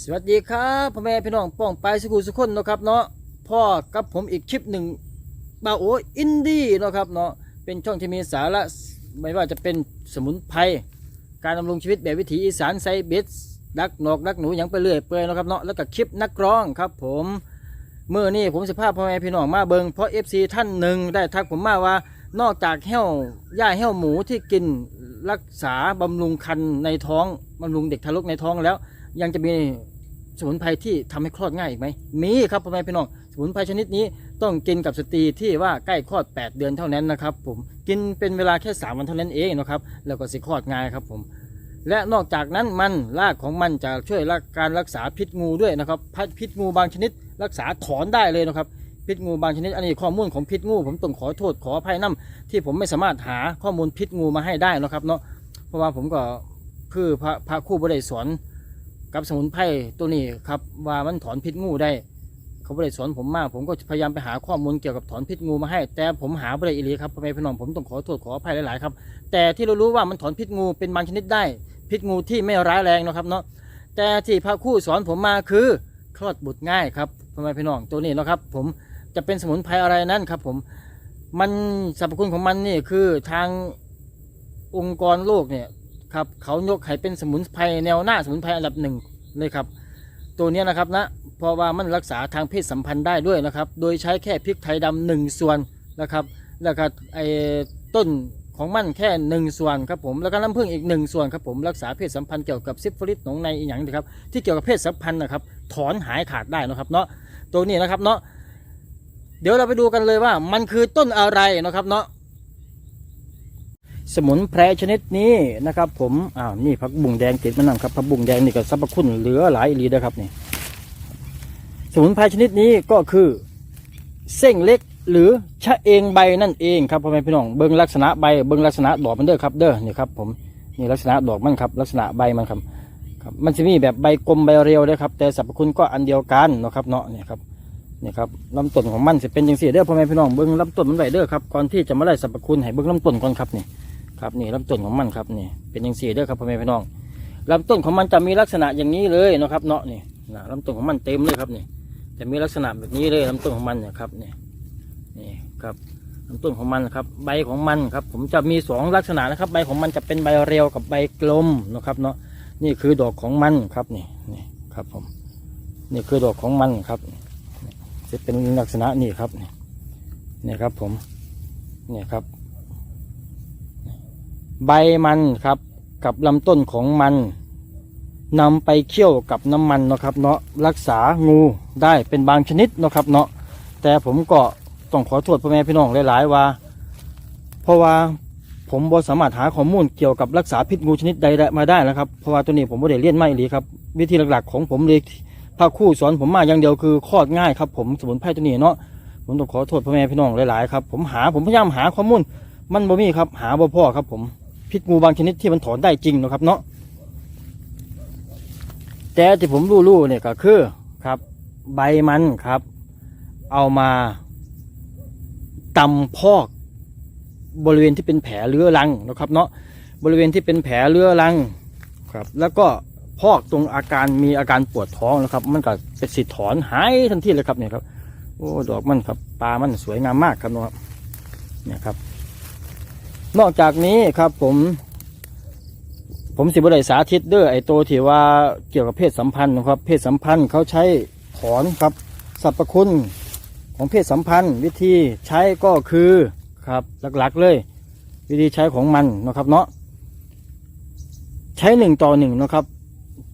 สวัสดีครับพ่อแม่พี่น้องป้องไปสกุลสุขคนนะครับเนาะพ่อกับผมอีกคลิปหนึ่งบาโออินดี้นะครับเนาะเป็นช่องที่มีสาระไม่ว่าจะเป็นสมุนไพรการดำรงชีวิตแบบวิถีอีสานไซเบสดักนอกดักหนูหยังไปเรื่อยเปื่อยนะครับเนาะแล้วก็คลิปนักร้องครับผมเมื่อนี้ผมสิภาพพ่อแม่พี่น้องมาเบิงเพราะ FC ท่านหนึ่งได้ทักผมมาว่านอกจากแห้วหญ้าแห้วหมูที่กินรักษาบำรุงคันในท้องบำรุงเด็กทารกในท้องแล้ว ยังจะมีสมุนไพรที่ทำให้คลอดง่ายอีกไหมมีครับพ่อแม่พี่น้องสมุนไพรชนิดนี้ต้องกินกับสตรีที่ว่าใกล้คลอด 8 เดือนเท่านั้นนะครับ ผมกินเป็นเวลาแค่ 3 วันเท่านั้นเองนะครับแล้วก็สิคลอดง่ายครับผมและนอกจากนั้นมันรากของมันจะช่วยรักการรักษาพิษงูด้วยนะครับพิษงูบางชนิด รักษาถอนได้เลยนะครับพิษงูบางชนิดอันนี้ข้อมูลของพิษงู ผมต้องขอโทษขออภัยน้ำที่ผมไม่สามารถหาข้อมูลพิษงูมาให้ได้นะครับเนาะเพราะว่าผมก็คือพระพระคู่บริสอน กับสมุนไพรตัวนี้ครับว่ามันถอนพิษงูได้ เขาไม่ได้สอนผมมาก ผมก็พยายามไปหาข้อมูลเกี่ยวกับถอนพิษงูมาให้ แต่ผมหาไม่ได้อีหลีครับพ่อแม่พี่น้องผมต้องขอโทษขออภัยหลายๆครับแต่ที่เรารู้ว่ามันถอนพิษงูเป็นบางชนิดได้ พิษงูที่ไม่ร้ายแรงนะครับเนาะแต่ที่พระคู่สอนผมมาคือคลอดบุตรง่ายครับพ่อแม่พี่น้องตัวนี้นะครับ ผมจะเป็นสมุนไพรอะไรนั้นครับ ผมมันสรรพคุณของมันนี่คือทางองค์กรโลกเนี่ย ครับเขายกให้เป็นสมุนไพรแนวหน้าสมุนไพรอันดับหนึ่งเลยครับ ตัวนี้นะครับนะเพราะว่ามันรักษาทางเพศสัมพันธ์ได้ด้วยนะครับ โดยใช้แค่พริกไทยดำหนึ่งส่วนนะครับแล้วก็ไอ้ต้นของมันแค่หนึ่งส่วนครับผมแล้วก็น้ำผึ้งอีกหนึ่งส่วนครับผมรักษาเพศสัมพันธ์เกี่ยวกับซิฟิลิสหนองในอีกอย่างนะครับที่เกี่ยวกับเพศสัมพันธ์นะครับถอนหายขาดได้นะครับเนาะตัวนี้นะครับเนาะเดี๋ยวเราไปดูกันเลยว่ามันคือต้นอะไรนะครับเนาะ สมุนไพรชนิดนี้นะครับ ผมอ้าวนี่ผักบุ้งแดงติดมานำครับผักบุ้งแดงนี่ก็สรรพคุณเหลือหลายอีหลีนะครับนี่สมุนไพรชนิดนี้ก็คือ เส้งเล็กหรือชะเองใบนั่นเองครับพ่อแม่พี่น้องเบิ้งลักษณะใบเบิ้งลักษณะดอกมันเด้อครับเด้อนี่ครับผมนี่ลักษณะดอกมันครับ ลักษณะใบมันครับครับมันจะมีแบบใบกลมใบเรียวด้วยครับ แต่สรรพคุณก็อันเดียวกันนะครับเนาะเนี่ยครับนี่ครับลำต้นของมันจะเป็นจังสี่เด้อพ่อแม่พี่น้องเบิ้งลำต้นมันไว้เด้อครับก่อนที่จะมาได้สรรพคุณให้เบิ้งลำต้นก่อนครับนี่ ครับนี่ลำต้นของมันครับนี่เป็นอย่างสี่เด้อครับพ่อแม่พี่น้องลำต้นของมันจะมีลักษณะอย่างนี้เลยนะครับเนาะนี่นะลำต้นของมันเต็มเลยครับนี่จะมีลักษณะแบบนี้เลยลำต้นของมันนี่ยครับนี่นี่ครับลำต้นของมันครับ ใบของมันครับ ผมจะมีสองลักษณะนะครับ ใบของมันจะเป็นใบเรียวกับใบกลมนะครับเนาะนี่คือดอกของมันครับนี่นี่ครับผมนี่คือดอกของมันครับจะเป็นลักษณะนี่ครับนี่นี่ครับผมนี่ครับ ใบมันครับ กับลำต้นของมันนำไปเคี่ยวกับน้ำมันนะครับเนาะรักษางูได้เป็นบางชนิดนะครับเนาะแต่ผมก็ต้องขอโทษพ่อแม่พี่น้องหลายๆว่า เพราะว่าผมบ่สามารถหาข้อมูลเกี่ยวกับรักษาพิษงูชนิดใดมาได้นะครับเพราะว่าตัวนี้ผมไม่ได้เรียนไม่หรือครับวิธีหลักๆของผมเลยพระคู่สอนผมมาอย่างเดียวคือคลอดง่ายครับผมสมุนไพรตัวนี้เนาะผมต้องขอโทษพ่อแม่พี่น้องหลายๆครับผมหาผมพยายามหาข้อมูลมันบ่มีครับหาบ่พ่อครับผม พิษงูบางชนิดที่มันถอนได้จริงนะครับเนาะแต่ที่ผมรู้ๆเนี่ยก็คือครับ ใบมันครับ เอามาตำพอกบริเวณที่เป็นแผลเรื้อรังนะครับ เนาะบริเวณที่เป็นแผลเรื้อรังครับ แล้วก็พอกตรงอาการมีอาการปวดท้องนะครับ มันก็เป็นสิถอนหายทันทีเลยครับเนี่ยครับโอ้ดอกมันครับปลามันสวยงามมากครับเนาะเนี่ยครับ นอกจากนี้ครับผม ผมสิบได้สาธิตเด้อไอตัวที่ว่าเกี่ยวกับเพศสัมพันธ์นะครับ เพศสัมพันธ์เขาใช้ถอนครับสรรพคุณของเพศสัมพันธ์ วิธีใช้ก็คือครับหลักๆเลย วิธีใช้ของมันนะครับเนาะใช้หนึ่งต่อหนึ่งนะครับ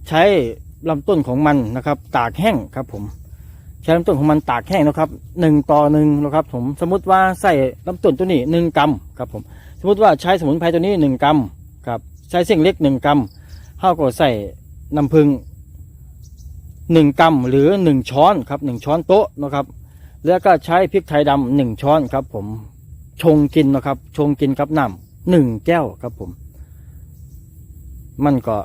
ใช้ลำต้นของมันนะครับ ตากแห้งครับผมใช้ลำต้นของมันตากแห้งนะครับหนึ่งต่อหนึ่งนะครับ ผมสมมติว่าใส่ลำต้นตัวนี้หนึ่งกรัมครับผม สมมติว่าใช้สมุนไพรตัวนี้หนึ่งกรัมครับใช้เส้นเล็กหนึ่งกรัมเท่ากับใส่น้ำผึ้งหนึ่งกรัมหรือหนึ่งช้อนครับหนึ่งช้อนโต๊ะนะครับ แล้วก็ใช้พริกไทยดำหนึ่งช้อนครับ ผมชงกินนะครับ ชงกินครับน้ำหนึ่งแก้วครับผม มันก็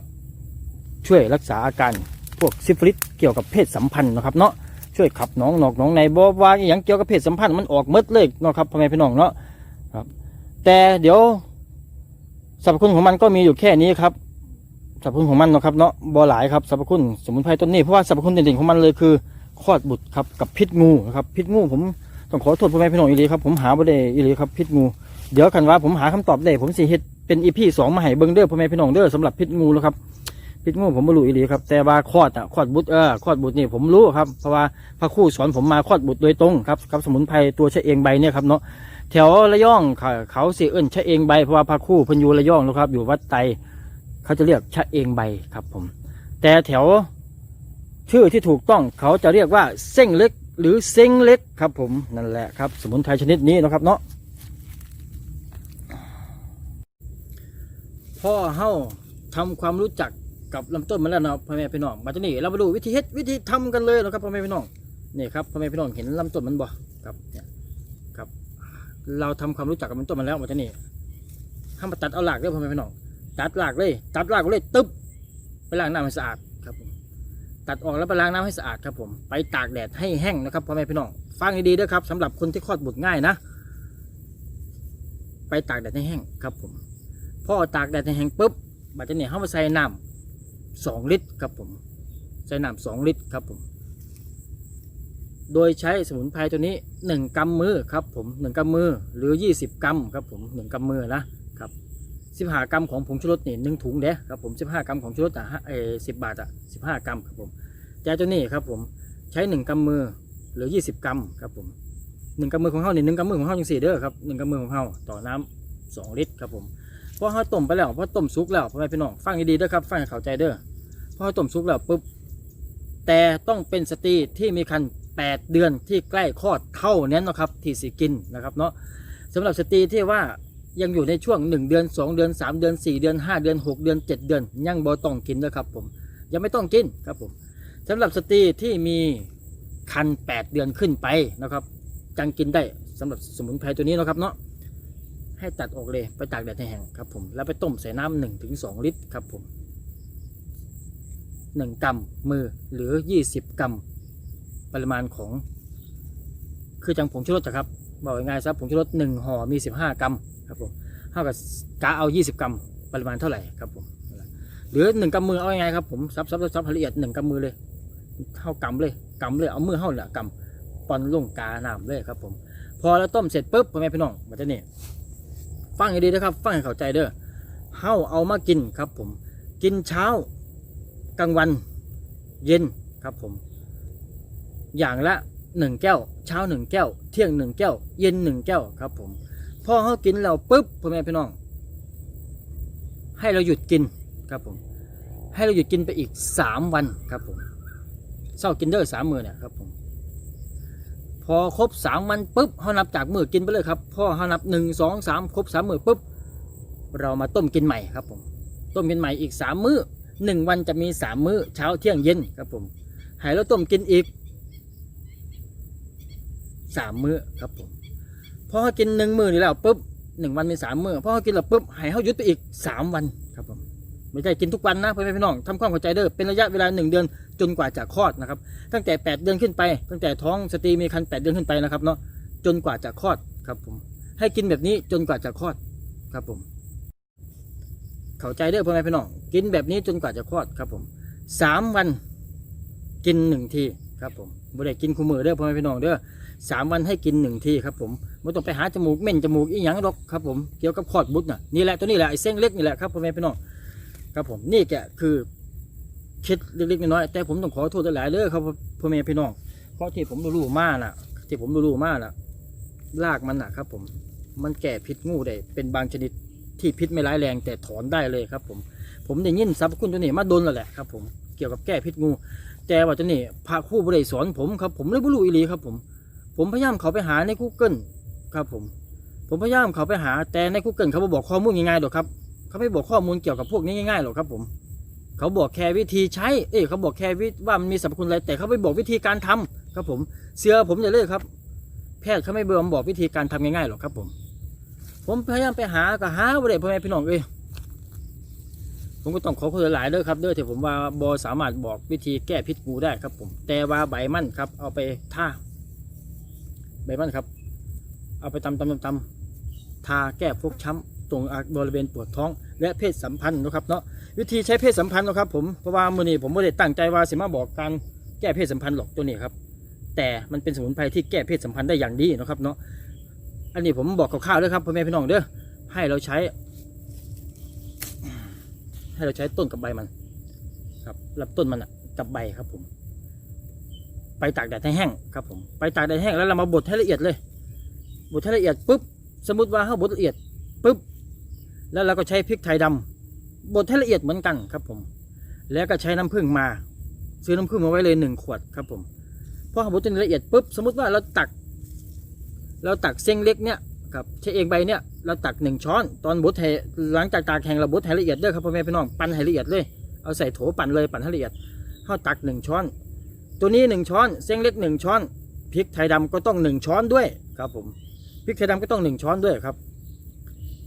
ช่วยรักษาอาการพวกซิฟิลิสเกี่ยวกับเพศสัมพันธ์นะครับเนาะช่วยขับหนองหนอกหนองในบ่ว่าอย่างเกี่ยวกับเพศสัมพันธ์มันออกเมดเลยเนาะครับพ่อแม่พี่น้องเนาะ แต่เดี๋ยวสรรพคุณของมันก็มีอยู่แค่นี้ครับสรรพคุณของมันนะครับเนาะบอหลายครับสรรพคุณสมุนไพรต้นนี้เพราะว่าสรรพคุณเด่นๆของมันเลยคือคลอดบุตรครับกับพิษงูนะครับพิษงูผมต้องขอโทษพ่อแม่พี่น้องอีหลีครับผมหาบ่ได้อีหลีครับพิษงู เดี๋ยวกันว่าผมหาคำตอบได้ผมสิเฮ็ดเป็นอีพีสองมาให้เบิ่งเด้อพ่อแม่พี่น้องเด้อสำหรับพิษงูแล้วครับพิษงูผมไม่รู้อีหลีครับแต่ว่าคลอดอะคลอดบุตรเออคลอดบุตรนี่ผมรู้ครับเพราะว่าพระครู่สอนผมมาคลอดบุตรโดยตรงครับกับสมุนไพรตัวชเองใบเนี่ยครับเนาะ แถวระยองเขาเขาสิเอิ้นชะเองใบเพราะว่าพระคู่พันยูระยองนะครับ อยู่วัดไตเขาจะเรียกชะเองใบครับผม แต่แถวชื่อที่ถูกต้องเขาจะเรียกว่าเส้งเล็กหรือเส้งเล็กครับผมนั่นแหละครับ สมุนไพรชนิดนี้นะครับเนาะพ่อเฮาทำความรู้จักกับลำต้นมาแล้วนะพ่อแม่พี่น้องมาจากนี่เรามาดูวิธีเฮ็ดวิธีทำกันเลยนะครับพ่อแม่พี่น้องนี่ครับพ่อแม่พี่น้องเห็นลำต้นมันบ่ครับเนี่ยครับ เราทำความรู้จักกับลำต้นมันแล้วมาจากนี่ห้ามมาตัดเอาหลากเลยพ่อแม่พี่น้องตัดหลากเลย ตัดหลากเลยตึ๊บไปล้างน้ำให้สะอาดครับผมตัดออกแล้วไปล้างน้ำให้สะอาดครับผมไปตากแดดให้แห้งนะครับพ่อแม่พี่น้องฟังดีๆด้วยครับสำหรับคนที่คลอดบุตรง่ายนะ ไปตากแดดให้แห้งครับผมพอตากแดดให้แห้งปุ๊บบัดนี้เขามาใส่น้ำสองลิตรครับผมใส่น้ำสองลิตรครับผม โดยใช้สมุนไพรตัวนี้หนึ่งกำมือครับผมหนึ่งกำมือหรือยี่สิบกำครับผมหนึ่งกำมือนะครับสิบห้ากำของผงชูรสนี่หนึ่งถุงเด้ครับผมสิบห้ากำของชูรสอะเอสิบบาทอะสิบห้ากำครับผมแต่ตัวนี้ครับผมใช้หนึ่งกำมือหรือยี่สิบกำครับผมหนึ่งกำมือของเขานี่หนึ่งกำมือของเขาจังสี่เด้อครับหนึ่งกำมือของเขาต่อน้ำสองลิตรครับผมพอเขาต้มไปแล้วพอต้มสุกแล้วพ่อแม่พี่น้องฟังดีๆเด้อครับฟังให้เข้าใจเด้อพอเขาต้มสุกแล้วปุ๊บแต่ต้องเป็นสตรีที่มีครรภ์ 8 เดือนที่ใกล้คลอดเท่านั้นนะครับที่สิกินนะครับเนาะสำหรับสตรีที่ว่ายังอยู่ในช่วง 1 เดือน 2 เดือน 3 เดือน 4 เดือน 5 เดือน 6 เดือน 7 เดือน ยังบ่ต้องกินนะครับผมยังไม่ต้องกินครับผมสำหรับสตรีที่มีคัน 8 เดือนขึ้นไปนะครับจังกินได้สำหรับสมุนไพรตัวนี้นะครับเนาะให้ตัดออกเลยไปตากแดดให้แห้งครับผมแล้วไปต้มใส่น้ำหนึ่งถึงสองลิตรครับผมหนึ่งกำมือหรือยี่สิบกำ ปริมาณของ คือจังผงชูรสครับบอกง่ายๆซะผงชูรสหนึ่งห่อมีสิบห้ากรัมครับผมเท่ากับกะเอายี่สิบกรัมปริมาณเท่าไหร่ครับผมหรือหนึ่งกำมือเอาง่ายๆครับผมซับซับซับซับละเอียดหนึ่งกำมือเลยเท่ากำเลยกำเลยเอามือเข้าแหละกำปอนลงกาหน้ำเลยครับผมพอเราต้มเสร็จปุ๊บพ่อแม่พี่น้องมันจะนี่ฟังให้ดีนะครับฟังให้เข้าใจเด้อเฮาเอามากินครับผมกินเช้ากลางวันเย็นครับผม อย่างละหนึ่งแก้ว เช้าหนึ่งแก้ว เที่ยงหนึ่งแก้ว เย็นหนึ่งแก้วครับผมพอเขากินแล้วปุ๊บพ่อแม่พี่น้อง ให้เราหยุดกินครับผม ให้เราหยุดกินไปอีกสามวันครับผมเศร้ากินเด้อสามมือเนี่ยครับผมพอครบสามวันปุ๊บเขานับจากมือกินไปเลยครับพอเขานับหนึ่งสองสามครบสามมือปุ๊บเรามาต้มกินใหม่ครับผมต้มกินใหม่อีกสามมื้อหนึ่งวันจะมีสามมื้อเช้าเที่ยงเย็นครับผมให้เราต้มกินอีก สามมื้อครับผมพอเขากินหนึ่งมื้อนี่แล้วปุ๊บหนึ่งวันมีสามมื้อพอเขากินแล้วปุ๊บให้เขาหยุดไปอีกสามวันครับผมไม่ใช่กินทุกวันนะพ่อแม่พี่น้องทำความเข้าใจเด้อเป็นระยะเวลาหนึ่งเดือนจนกว่าจะคลอดนะครับ ตั้งแต่8เดือนขึ้นไป ตั้งแต่ท้องสตรีมีครรภ์8เดือนขึ้นไปนะครับเนาะจนกว่าจะคลอดครับผม ให้กินแบบนี้จนกว่าจะคลอดครับผม เข้าใจเด้อพ่อแม่พี่น้องกินแบบนี้จนกว่าจะคลอดครับผมสามวันกินหนึ่งทีครับผมบ่ได้กินคู่มือเด้อพ่อแม่พี่น้องเด้อ สามวันให้กินหนึ่งทีครับผมไม่ต้องไปหาจมูกเม่นจมูกอีหยังหรอกครับผมเกี่ยวกับคอดบุตรน่ะนี่แหละตัวนี้แหละไอ้เส้นเล็กนี่แหละครับพ่อแม่พี่น้องครับผมนี่แกคือคิดเล็กๆน้อยๆแต่ผมต้องขอโทษหลายๆเลยครับพ่อแม่พี่น้องเพราะที่ผมรู้มาน่ะ ที่ผมรู้มาน่ะรากมันน่ะครับ ผมมันแก่พิษงูได้เป็นบางชนิดที่พิษไม่ร้ายแรงแต่ถอนได้เลยครับ ผม ผมได้ยินสรรพคุณตัวนี้มาโดนแล้วแหละครับ ผมเกี่ยวกับแก้พิษงู แต่ว่าตัวนี้พระคู่บริสอนผมครับ ผมเลยบ่รู้อีหลีครับ ผม ผมพยายามเขาไปหาใน Google ครับผม ผมพยายามเขาไปหาแต่ใน Google เขาบ่บอกข้อมูลง่ายๆหรอกครับ เขาไม่บอกข้อมูลเกี่ยวกับพวกนี้ง่ายๆหรอกครับผม เขาบอกแค่วิธีใช้ เอ้ยเขาบอกแค่วิว่ามันมีสรรพคุณอะไร แต่เขาไม่บอกวิธีการทำครับผม เสื้อผมอย่าเลยครับ แพทย์เขาไม่เบื่อมบอกวิธีการทำง่ายๆหรอกครับผม ผมพยายามไปหาก็หาบ่ได้พ่อแม่พี่น้องเอ้ยผมก็ต้องขอคุณหลายเด้อครับเด้อที่ผมว่าบอสามารถบอกวิธีแก้พิษงูได้ครับผม แต่ว่าใบมันครับเอาไปท่า ใบมันครับ เอาไปตำตำตำตำทาแก้ฟกช้ำตรงบริเวณปวดท้อง และเพศสัมพันธ์นะครับเนาะวิธีใช้เพศสัมพันธ์นะครับผมเพราะว่ามือนี้ผมไม่ได้ตั้งใจว่าสิมาบอกการแก้เพศสัมพันธ์หรอกตัวนี้ครับแต่มันเป็นสมุนไพรที่แก้เพศสัมพันธ์ได้อย่างดีนะครับเนาะอันนี้ผมบอกคร่าวๆด้วยครับพ่อแม่พี่น้องเด้อให้เราใช้ ให้เราใช้ต้นกับใบมัน ครับรับต้นมันอะกับใบครับผม ไปตากแดดให้แห้งครับผมไปตากแดดแห้งแล้วเรามาบดให้ละเอียดเลยบดให้ละเอียดปุ๊บสมมติว่าเขาบดละเอียดปุ๊บแล้วเราก็ใช้พริกไทยดำบดให้ละเอียดเหมือนกันครับผม แล้วก็ใช้น้ำผึ้งมา ซื้อน้ำผึ้งมาไว้เลยหนึ่งขวดครับผมพอเขาบดจนละเอียดปุ๊บสมมติว่าเราตัก เราตักเส้นเล็กเนี่ยครับใช้เองใบเนี่ยเราตักหนึ่งช้อนตอนบดให้หลังจากตากแห้งเราบดให้ละเอียดเด้อครับพ่อแม่พี่น้องปั่นให้ละเอียดเลยเอาใส่โถปั่นเลยปั่นให้ละเอียดเข้าตักหนึ่งช้อน ตัวนี้หนึ่งช้อนเส้นเล็กหนึ่งช้อนพริกไทยดำก็ต้องหนึ่งช้อนด้วยครับผมพริกไทยดำก็ต้องหนึ่งช้อนด้วยครับ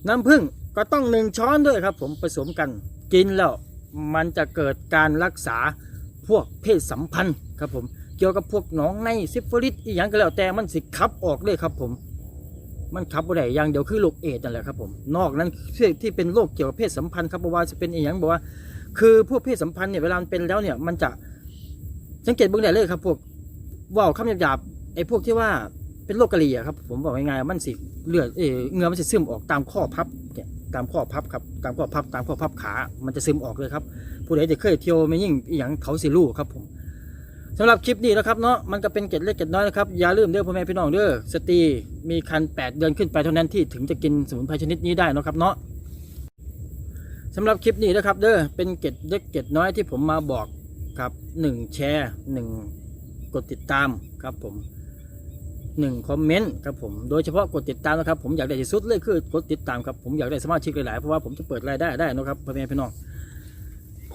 น้ำผึ้งก็ต้องหนึ่งช้อนด้วยครับ ผมผสมกันกินแล้วมันจะเกิดการรักษาพวกเพศสัมพันธ์ครับผมเกี่ยวกับพวกหนองในซิฟิลิสอีหยังก็แล้วแต่มันสิขับออกเลยครับผม มันขับบ่ได้อย่างเดียวคือโรคเอดนั่นแหละครับผมนอกนั้นที่ที่เป็นโรคเกี่ยวกับเพศสัมพันธ์ครับบ่ว่าจะเป็นอีหยังบอกว่า คือพวกเพศสัมพันธ์เนี่ยเวลาเป็นแล้วเนี่ยมันจะ สังเกตเบื้องได้เลยครับ พวกว่าวคำหยาบๆไอ้พวกที่ว่าเป็นโรคกะหรี่อะครับ ผมบอกง่ายๆมันสิเลือดเออเงือมันจะซึมออกตามข้อพับเนี่ยตามข้อพับครับตามข้อพับตามข้อพับขา มันจะซึมออกเลยครับ ผู้ใดจะเคยเที่ยวไม่ยิ่งอย่างเขาสิรู้ครับผมสำหรับคลิปนี้นะครับเนาะมันก็เป็นเกร็ดเล็กเกร็ดน้อยนะครับอย่าลืมเด้อพ่อแม่พี่น้องเด้อสตรีมีคัน 8 เดือนขึ้นไปเท่านั้นที่ถึงจะกินสมุนไพรชนิดนี้ได้นะครับเนาะสำหรับคลิปนี้นะครับเด้อเป็นเกร็ดเล็กเกร็ดน้อยที่ผมมาบอก ครับหนึ่งแชร์หนึ่งกดติดตามครับผมหนึ่งคอมเมนต์ครับผมโดยเฉพาะกดติดตามนะครับผมอยากได้ที่สุดเลยคือกดติดตามครับผมอยากได้สมาชิกหลายๆเพราะว่าผมจะเปิดรายได้ได้นะครับพ่อแม่พี่น้อง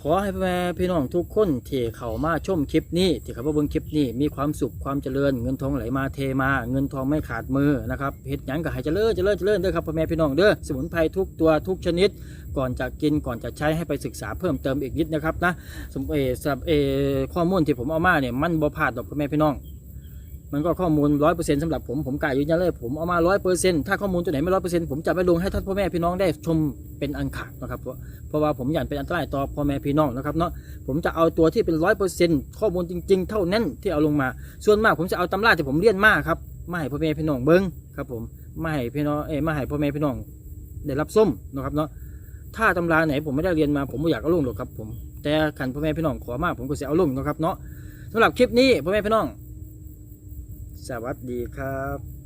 ขอให้พ่อแม่พี่น้องทุกคนที่เข้ามาชมคลิปนี้ที่เขามาเบิ่งคลิปนี้มีความสุขความเจริญเงินทองไหลมาเทมาเงินทองไม่ขาดมือนะครับเฮ็ดหยังก็ให้เจริญเจริญเจริญเด้อครับพ่อแม่พี่น้องเด้อสมุนไพรทุกตัวทุกชนิด ก่อนจะกินก่อนจะใช้ให้ไปศึกษาเพิ่มเติมอีกนิดนะครับนะสมเออสำหรับเออข้อมูลที่ผมเอามาเนี่ยมันบ่พลาดดอกพ่อแม่พี่น้อง มันก็ข้อมูลร้อยเปอร์เซ็นต์สำหรับผมผมกล้ายืนยันเลยผมเอามาร้อยเปอร์เซ็นต์ถ้าข้อมูลตัวไหนไม่ร้อยเปอร์เซ็นต์ผมจะไปลงให้ท่านพ่อแม่พี่น้องได้ชมเป็นอันขาดนะครับเพราะเพราะว่าผมอยากเป็นอันตรายต่อพ่อแม่พี่น้องนะครับเนาะผมจะเอาตัวที่เป็นร้อยเปอร์เซ็นต์ข้อมูลจริง ๆ เท่านั้นที่เอาลงมา ส่วนมากผมจะเอาตำราที่ผมเรียนมาครับมาให้พ่อแม่พี่น้องเบิ้งครับผมมาให้พี่น้องเออมาให้พ่อแม่พี่น้องได้รับส้มนะครับเนาะถ้าตำราไหนผมไม่ได้เรียนมาผมไม่อยากเอาลงหรอกครับผมแต่ขันพ่อแม่พี่น้องขอมากผมก็จะเอาลงนะครับเนาะสำหรับคลิปนี้พ่อแม่พี่น้อง สวัสดีครับ